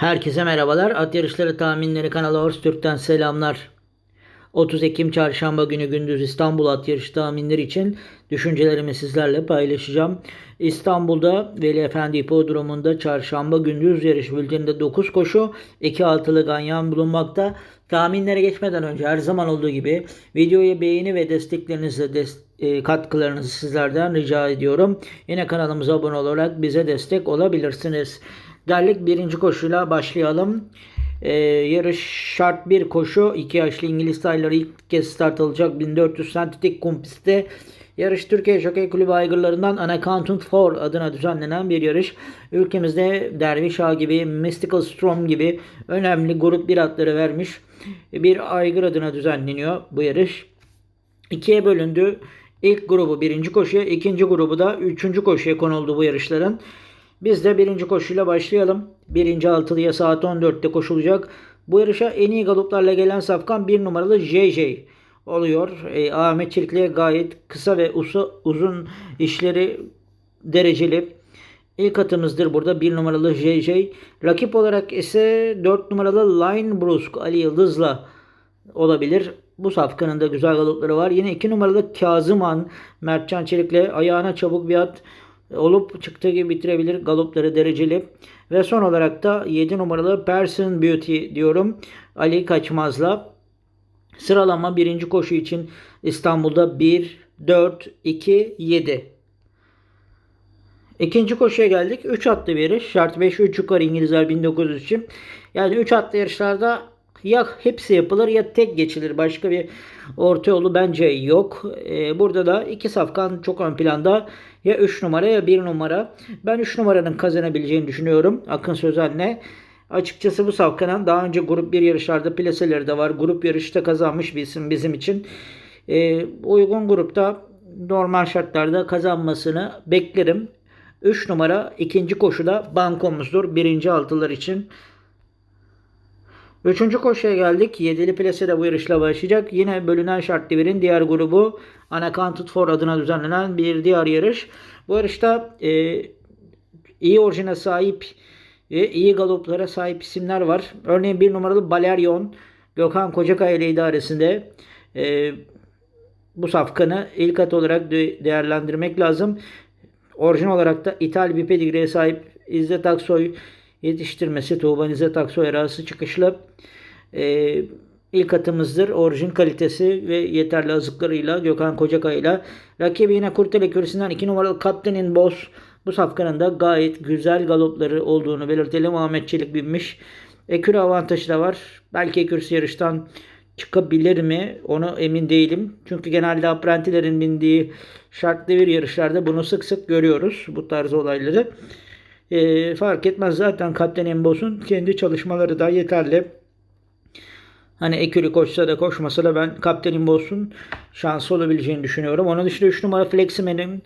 Herkese merhabalar. At yarışları tahminleri kanalı Horse Türk'ten selamlar. 30 Ekim çarşamba günü gündüz İstanbul at yarışı tahminleri için düşüncelerimi sizlerle paylaşacağım. İstanbul'da Veli Efendi Hipodromu'nda çarşamba gündüz yarış bülteninde 9 koşu 2 altılı ganyan bulunmakta. Tahminlere geçmeden önce her zaman olduğu gibi videoya beğeni ve desteklerinizle des- e, katkılarınızı sizlerden rica ediyorum. Yine kanalımıza abone olarak bize destek olabilirsiniz. Geldik birinci koşuyla başlayalım. Ee, yarış şart bir koşu. 2 yaşlı İngiliz tayları ilk kez start alacak 1400 sentetik kum. Yarış Türkiye Jockey Kulübü aygırlarından Unaccounted For adına düzenlenen bir yarış. Ülkemizde Derviş Ağa gibi, Mystical Storm gibi önemli grup bir atları vermiş bir aygır adına düzenleniyor bu yarış. İkiye bölündü. İlk grubu birinci koşuya, ikinci grubu da üçüncü koşuya konuldu bu yarışların. Biz de birinci koşuyla başlayalım. Birinci altılıya saat 14'te koşulacak. Bu yarışa en iyi galoplarla gelen safkan bir numaralı JJ oluyor. E, Ahmet Çelik'le gayet kısa ve usa, uzun işleri dereceli. İlk atımızdır burada bir numaralı JJ. Rakip olarak ise 4 numaralı Line Brusk Ali Yıldız'la olabilir. Bu safkanın da güzel galopları var. Yine 2 numaralı Kazıman Mertcan Çelik'le ayağına çabuk bir at olup çıktığı gibi bitirebilir galopları dereceli. Ve son olarak da 7 numaralı Person Beauty diyorum. Ali Kaçmaz'la. Sıralama birinci koşu için İstanbul'da 1, 4, 2, 7. İkinci koşuya geldik. 3 atlı bir yarış. Şart 5 3 yukarı İngilizler 1900 için. Yani 3 atlı yarışlarda ya hepsi yapılır ya tek geçilir. Başka bir orta yolu bence yok. Ee, burada da iki safkan çok ön planda. Ya 3 numara ya 1 numara. Ben 3 numaranın kazanabileceğini düşünüyorum. Akın Sözen'le. Açıkçası bu safkanın daha önce grup 1 yarışlarda plaseleri de var. Grup yarışta kazanmış bir isim bizim için. Ee, uygun grupta normal şartlarda kazanmasını beklerim. 3 numara ikinci koşuda bankomuzdur. Birinci altılar için. Üçüncü koşuya geldik. Yedili plase de bu yarışla başlayacak. Yine bölünen şart devirin diğer grubu Unaccounted For adına düzenlenen bir diğer yarış. Bu yarışta e, iyi orijine sahip ve iyi galoplara sahip isimler var. Örneğin bir numaralı Baleryon Gökhan Kocakaya ile idaresinde e, bu safkanı ilk at olarak de- değerlendirmek lazım. Orijin olarak da ithal bir pedigreeye sahip İzzet Aksoy yetiştirmesi Tuğban İzzet Aksoy arası çıkışlı e, ilk atımızdır. Orijin kalitesi ve yeterli azıklarıyla Gökhan Kocakay'la rakibi yine Kurtele Kürüsü'nden 2 numaralı Kaptan'in Boss bu safkanın da gayet güzel galopları olduğunu belirtelim. Ahmet Çelik binmiş. Ekür avantajı da var. Belki Ekürüsü yarıştan çıkabilir mi? Onu emin değilim. Çünkü genelde apprentilerin bindiği şart devir yarışlarda bunu sık sık görüyoruz. Bu tarz olayları. Ee, fark etmez zaten Kaptan Embos'un kendi çalışmaları da yeterli. Hani Ekürü koşsa da koşmasa da ben Kaptan Embos'un şansı olabileceğini düşünüyorum. Onun dışında 3 numara Fleximen'in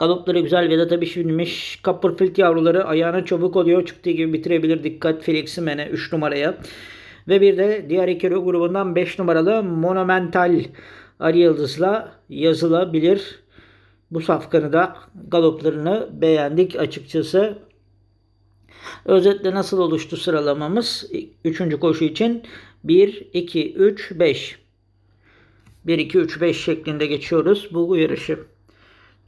galopları güzel Vedat Abiş binmiş. Copperfield yavruları ayağına çabuk oluyor. Çıktığı gibi bitirebilir. Dikkat Fleximen'e 3 numaraya. Ve bir de diğer Ekürü grubundan 5 numaralı Monumental Ali Yıldız'la yazılabilir. Bu safkanı da galoplarını beğendik açıkçası. Özetle nasıl oluştu sıralamamız? Üçüncü koşu için 1, 2, 3, 5. 1, 2, 3, 5 şeklinde geçiyoruz bu yarışı.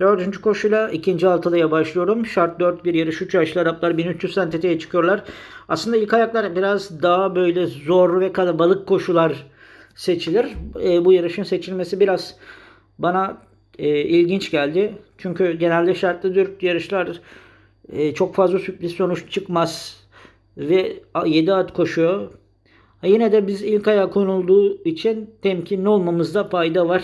Dördüncü koşuyla ikinci altılıya başlıyorum. Şart 4 bir yarış. 3 yaşlı Araplar 1300 sentetiğe çıkıyorlar. Aslında ilk ayaklar biraz daha böyle zor ve kalabalık koşular seçilir. E, bu yarışın seçilmesi biraz bana e, ilginç geldi. Çünkü genelde şartlı 4 yarışlar e, çok fazla sürpriz sonuç çıkmaz ve 7 at koşuyor. Yine de biz ilk ayağa konulduğu için temkinli olmamızda fayda var.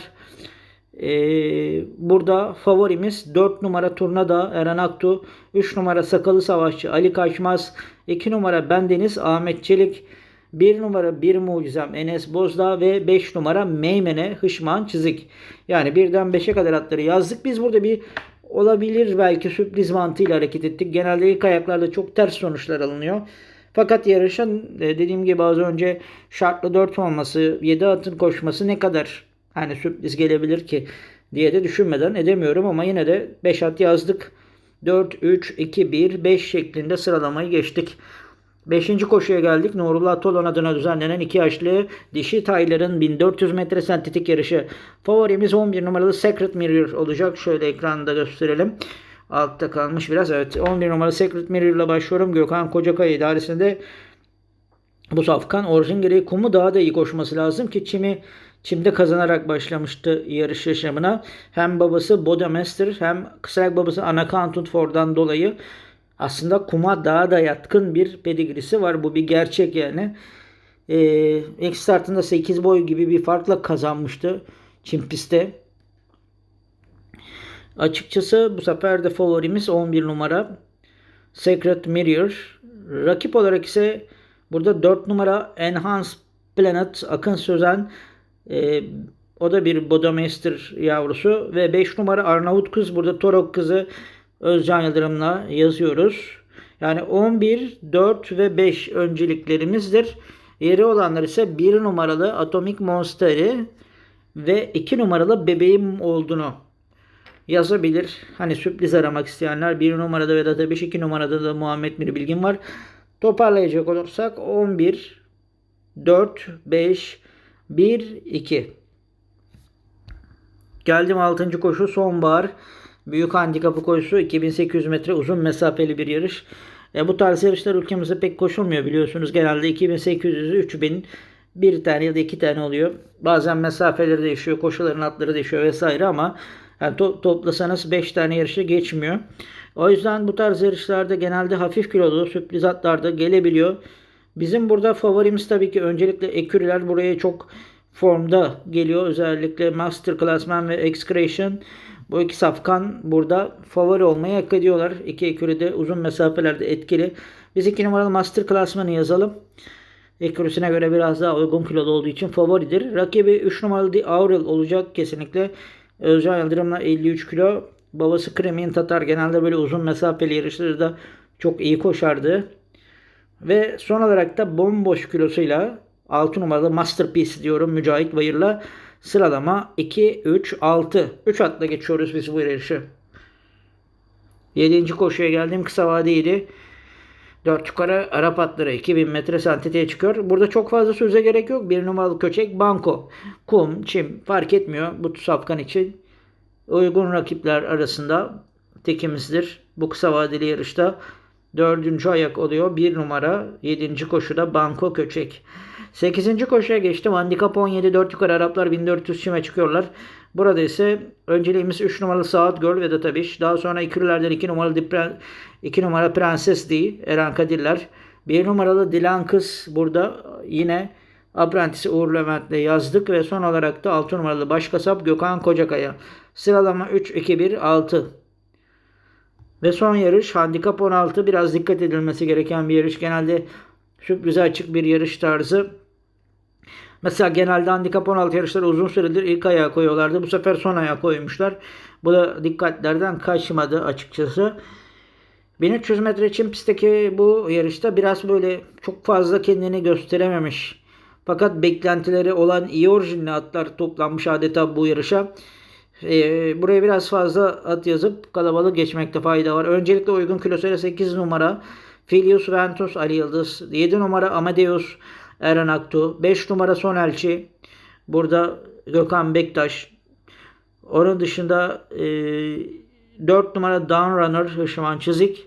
Ee, burada favorimiz 4 numara Turnada Eren Aktu, 3 numara Sakalı Savaşçı Ali Kaçmaz, 2 numara Bendeniz Ahmet Çelik, 1 numara Bir Mucizem Enes Bozdağ ve 5 numara Meymene Hışman Çizik. Yani birden 5'e kadar atları yazdık. Biz burada bir olabilir belki sürpriz mantığıyla hareket ettik. Genelde ilk ayaklarda çok ters sonuçlar alınıyor. Fakat yarışın e, dediğim gibi az önce şartlı 4 olması, 7 atın koşması ne kadar hani sürpriz gelebilir ki diye de düşünmeden edemiyorum ama yine de 5 at yazdık. 4, 3, 2, 1, 5 şeklinde sıralamayı geçtik. Beşinci koşuya geldik. Nurullah Tolon adına düzenlenen iki yaşlı dişi tayların 1400 metre sentetik yarışı. Favorimiz 11 numaralı Secret Mirror olacak. Şöyle ekranda gösterelim. Altta kalmış biraz. Evet 11 numaralı Secret Mirror ile başlıyorum. Gökhan Kocakaya idaresinde bu safkan orijin gereği kumu daha da iyi koşması lazım ki çimi çimde kazanarak başlamıştı yarış yaşamına. Hem babası Bodemester hem kısarak babası Anaconda Ford'dan dolayı aslında kuma daha da yatkın bir pedigrisi var. Bu bir gerçek yani. Ee, ilk startında 8 boy gibi bir farkla kazanmıştı çim pistte. Açıkçası bu sefer de favorimiz 11 numara Secret Mirror. Rakip olarak ise burada 4 numara Enhanced Planet Akın Sözen e, o da bir Bodemester yavrusu ve 5 numara Arnavut kız burada Torok kızı Özcan Yıldırım'la yazıyoruz. Yani 11, 4 ve 5 önceliklerimizdir. Yeri olanlar ise 1 numaralı Atomic Monster'i ve 2 numaralı bebeğim olduğunu yazabilir. Hani sürpriz aramak isteyenler 1 numarada Vedat Abiş, 2 numarada da Muhammed Mir Bilgin var. Toparlayacak olursak 11, 4, 5, 1, 2. Geldim 6. koşu sonbahar. Büyük handikapı koşusu 2800 metre uzun mesafeli bir yarış. E, bu tarz yarışlar ülkemizde pek koşulmuyor biliyorsunuz. Genelde 2800, 3000 bir tane ya da iki tane oluyor. Bazen mesafeleri değişiyor, koşuların atları değişiyor vesaire ama yani to- toplasanız 5 tane yarışı geçmiyor. O yüzden bu tarz yarışlarda genelde hafif kilolu sürpriz atlarda gelebiliyor. Bizim burada favorimiz tabii ki öncelikle ekürüler buraya çok formda geliyor. Özellikle Master Classman ve Excretion. Bu iki safkan burada favori olmayı hak ediyorlar. İki ekürü de uzun mesafelerde etkili. Biz iki numaralı Master Classman'ı yazalım. Ekürüsüne göre biraz daha uygun kilolu olduğu için favoridir. Rakibi 3 numaralı The Aurel olacak kesinlikle. Özcan Yıldırım'la 53 kilo. Babası Kremin Tatar genelde böyle uzun mesafeli yarışlarda çok iyi koşardı. Ve son olarak da bomboş kilosuyla 6 numaralı Masterpiece diyorum Mücahit Bayır'la sıralama 2, 3, 6. 3 atla geçiyoruz biz bu yarışı. 7. koşuya geldim kısa vadeydi. 4 yukarı Arap atları 2000 metre santetiğe çıkıyor. Burada çok fazla söze gerek yok. Bir numaralı köçek banko. Kum, çim fark etmiyor bu safkan için. Uygun rakipler arasında tekimizdir. Bu kısa vadeli yarışta dördüncü ayak oluyor. Bir numara yedinci koşuda banko köçek. 8. koşuya geçtim. Handikap 17 4 yukarı Araplar 1400 çime çıkıyorlar. Burada ise önceliğimiz 3 numaralı Saat Göl Vedat Abiş. Daha sonra ikililerden 2 numaralı Dipren, 2 numara Prenses D. Eren Kadirler. 1 numaralı Dilan Kız burada yine Apprentice'i Uğur Levent'le yazdık ve son olarak da 6 numaralı Başkasap Gökhan Kocakaya. Sıralama 3 2 1 6. Ve son yarış handikap 16 biraz dikkat edilmesi gereken bir yarış. Genelde sürprize açık bir yarış tarzı. Mesela genelde handikap 16 yarışları uzun süredir ilk ayağa koyuyorlardı. Bu sefer son ayağa koymuşlar. Bu da dikkatlerden kaçmadı açıkçası. 1300 metre için pistteki bu yarışta biraz böyle çok fazla kendini gösterememiş. Fakat beklentileri olan iyi orijinli atlar toplanmış adeta bu yarışa. Ee, buraya biraz fazla at yazıp kalabalık geçmekte fayda var. Öncelikle uygun kilosuyla 8 numara Filius Ventus Ali Yıldız. 7 numara Amadeus Eren Aktu. 5 numara Sonelçi. Burada Gökhan Bektaş. Onun dışında e, 4 numara Down Runner Hışman Çizik.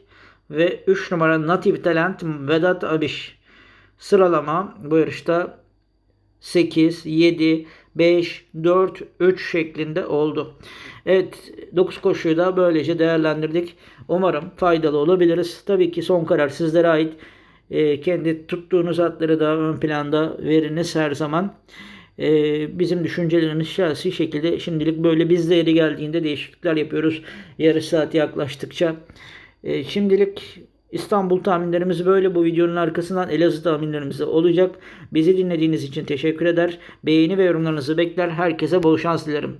Ve 3 numara Native Talent Vedat Abiş. Sıralama bu yarışta 8, 7, 5, 4, 3 şeklinde oldu. Evet 9 koşuyu da böylece değerlendirdik. Umarım faydalı olabiliriz. Tabii ki son karar sizlere ait. E, kendi tuttuğunuz atları da ön planda veriniz her zaman. E, bizim düşüncelerimiz şahsi şekilde şimdilik böyle biz de yeri geldiğinde değişiklikler yapıyoruz. Yarış saati yaklaştıkça. E, şimdilik İstanbul tahminlerimiz böyle. Bu videonun arkasından Elazığ tahminlerimiz de olacak. Bizi dinlediğiniz için teşekkür eder. Beğeni ve yorumlarınızı bekler. Herkese bol şans dilerim.